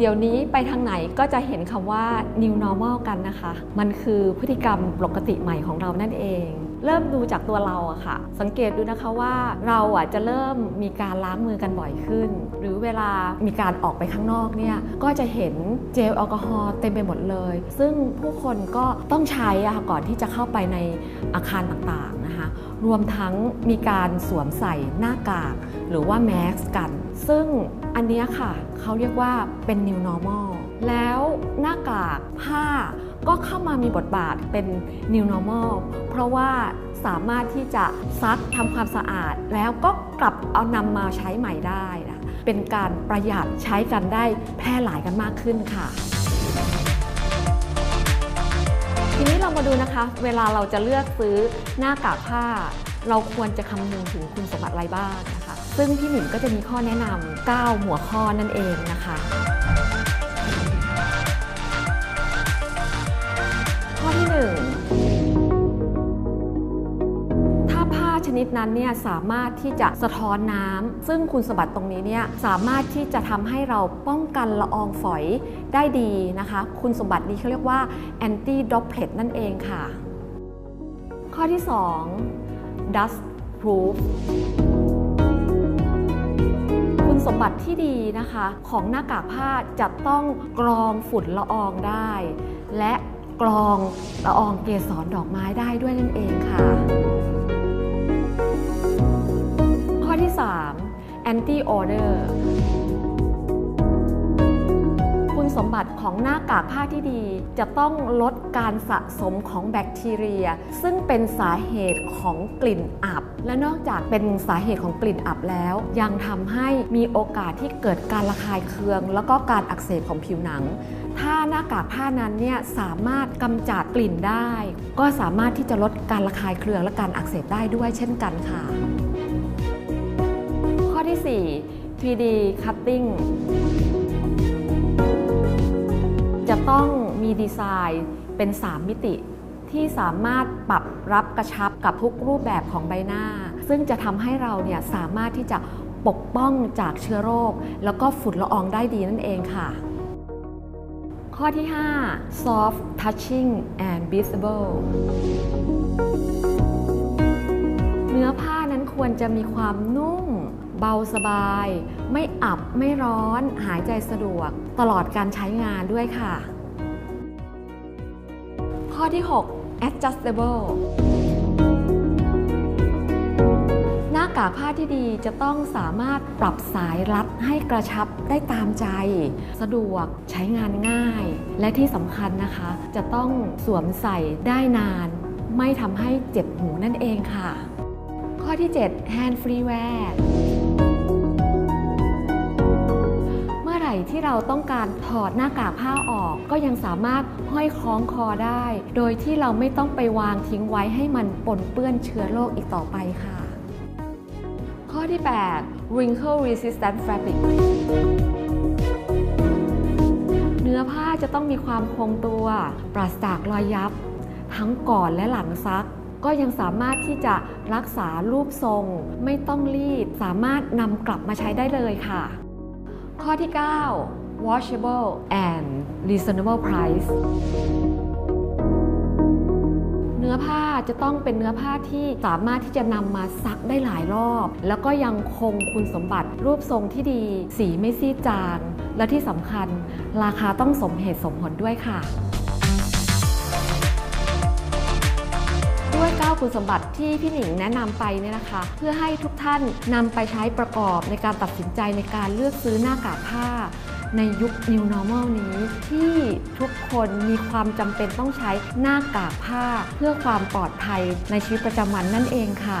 เดี๋ยวนี้ไปทางไหนก็จะเห็นคำว่า new normal กันนะคะ มันคือพฤติกรรมปกติใหม่ของเรานั่นเอง เริ่มดูจากตัวเราอะค่ะ สังเกตดูนะคะว่าเราอะจะเริ่มมีการล้างมือกันบ่อยขึ้น หรือเวลามีการออกไปข้างนอกเนี่ย ก็จะเห็นเจลแอลกอฮอล์เต็มไปหมดเลย ซึ่งผู้คนก็ต้องใช้อะค่ะก่อนที่จะเข้าไปในอาคารต่างๆนะคะ รวมทั้งมีการสวมใส่หน้ากาก หรือว่าแมสกัน ซึ่งอันนี้ค่ะเขาเรียกว่าเป็น new normal แล้วหน้ากากผ้าก็เข้ามามีบทบาทเป็น new normal เพราะว่าสามารถที่จะซักทำความสะอาด แล้วก็กลับเอานำมาใช้ใหม่ได้นะเป็นการประหยัดใช้กันได้แพร่หลายกันมากขึ้นค่ะ ทีนี้เรามาดูนะคะ เวลาเราจะเลือกซื้อหน้ากากผ้า เราควรจะคำนึงถึงคุณสมบัติอะไรบ้างนะคะ ซึ่งพี่หนิมก็จะมีข้อแนะนำ9หัวข้อนั่นเองนะคะ ข้อที่ 1 ถ้าผ้าชนิดนั้นเนี่ยสามารถที่จะสะท้อนน้ำซึ่งคุณสมบัติตรงนี้เนี่ยสามารถที่จะทำให้เราป้องกันละอองฝอยได้ดีนะคะ คุณสมบัตินี้เขาเรียกว่า anti droplet นั่นเองค่ะ ข้อที่ 2 dust proof สมบัติที่ดีนะคะ ของหน้ากากผ้าจะต้องกรองฝุ่นละอองได้ และกรองละอองเกสรดอกไม้ได้ด้วยนั่นเองค่ะ ข้อที่ 3 anti odor สมบัติของหน้ากากผ้าที่ดี จะต้องลดการสะสมของแบคทีเรีย ซึ่งเป็นสาเหตุของกลิ่นอับ และนอกจากเป็นสาเหตุของกลิ่นอับแล้ว ยังทำให้มีโอกาสที่เกิดการระคายเคือง แล้วก็การอักเสบของผิวหนัง ถ้าหน้ากากผ้านั้นเนี่ยสามารถกำจัดกลิ่นได้ ก็สามารถที่จะลดการระคายเคืองและการอักเสบได้ด้วยเช่นกันค่ะ ข้อที่ 4 3D cutting ต้องมีดีไซน์เป็น 3 มิติ ที่สามารถปรับรับกระชับกับทุกรูปแบบของใบหน้า ซึ่งจะทำให้เราเนี่ยสามารถที่จะปกป้องจากเชื้อโรค แล้วก็ฝุ่นละอองได้ดีนั่นเองค่ะ ข้อที่ 5 soft touching and breathable เนื้อผ้านั้นควรจะมีความนุ่มเบาสบาย ไม่อับ ไม่ร้อน หายใจสะดวก ตลอดการใช้งานด้วยค่ะ ข้อที่ 6 adjustable หน้ากากผ้าที่ดีจะต้องสามารถปรับสายรัดให้กระชับได้ตามใจ สะดวกใช้งานง่าย และที่สำคัญนะคะ จะต้องสวมใส่ได้นาน ไม่ทำให้เจ็บหูนั่นเองค่ะ ข้อที่ 7 hand free wear เราต้องการถอดหน้ากากผ้าออก ก็ยังสามารถห้อยคล้องคอได้ โดยที่เราไม่ต้องไปวางทิ้งไว้ให้มันปนเปื้อนเชื้อโรคอีกต่อไปค่ะ ข้อที่ 8 wrinkle resistant fabric เนื้อผ้าจะต้องมีความคงตัว ปราศจากรอยยับ ทั้งก่อนและหลังซักก็ยังสามารถที่จะรักษารูปทรง ไม่ต้องรีด สามารถนำกลับมาใช้ได้เลยค่ะ ข้อที่ 9 washable and reasonable price เนื้อผ้าจะต้องเป็นเนื้อผ้าที่สามารถที่จะนำมาซักได้หลายรอบ แล้วก็ยังคงคุณสมบัติรูปทรงที่ดี สีไม่ซีดจาง และที่สำคัญ ราคาต้องสมเหตุสมผลด้วยค่ะด้วย9คุณสมบัติที่พี่หนิงแนะนำไปเนี่ยนะคะ เพื่อให้ทุกท่านนำไปใช้ประกอบในการตัดสินใจในการเลือกซื้อหน้ากากผ้า ในยุค New Normal นี้ที่ทุกคนมีความจำเป็นต้องใช้หน้ากากผ้า เพื่อความปลอดภัยในชีวิตประจำวันนั่นเองค่ะ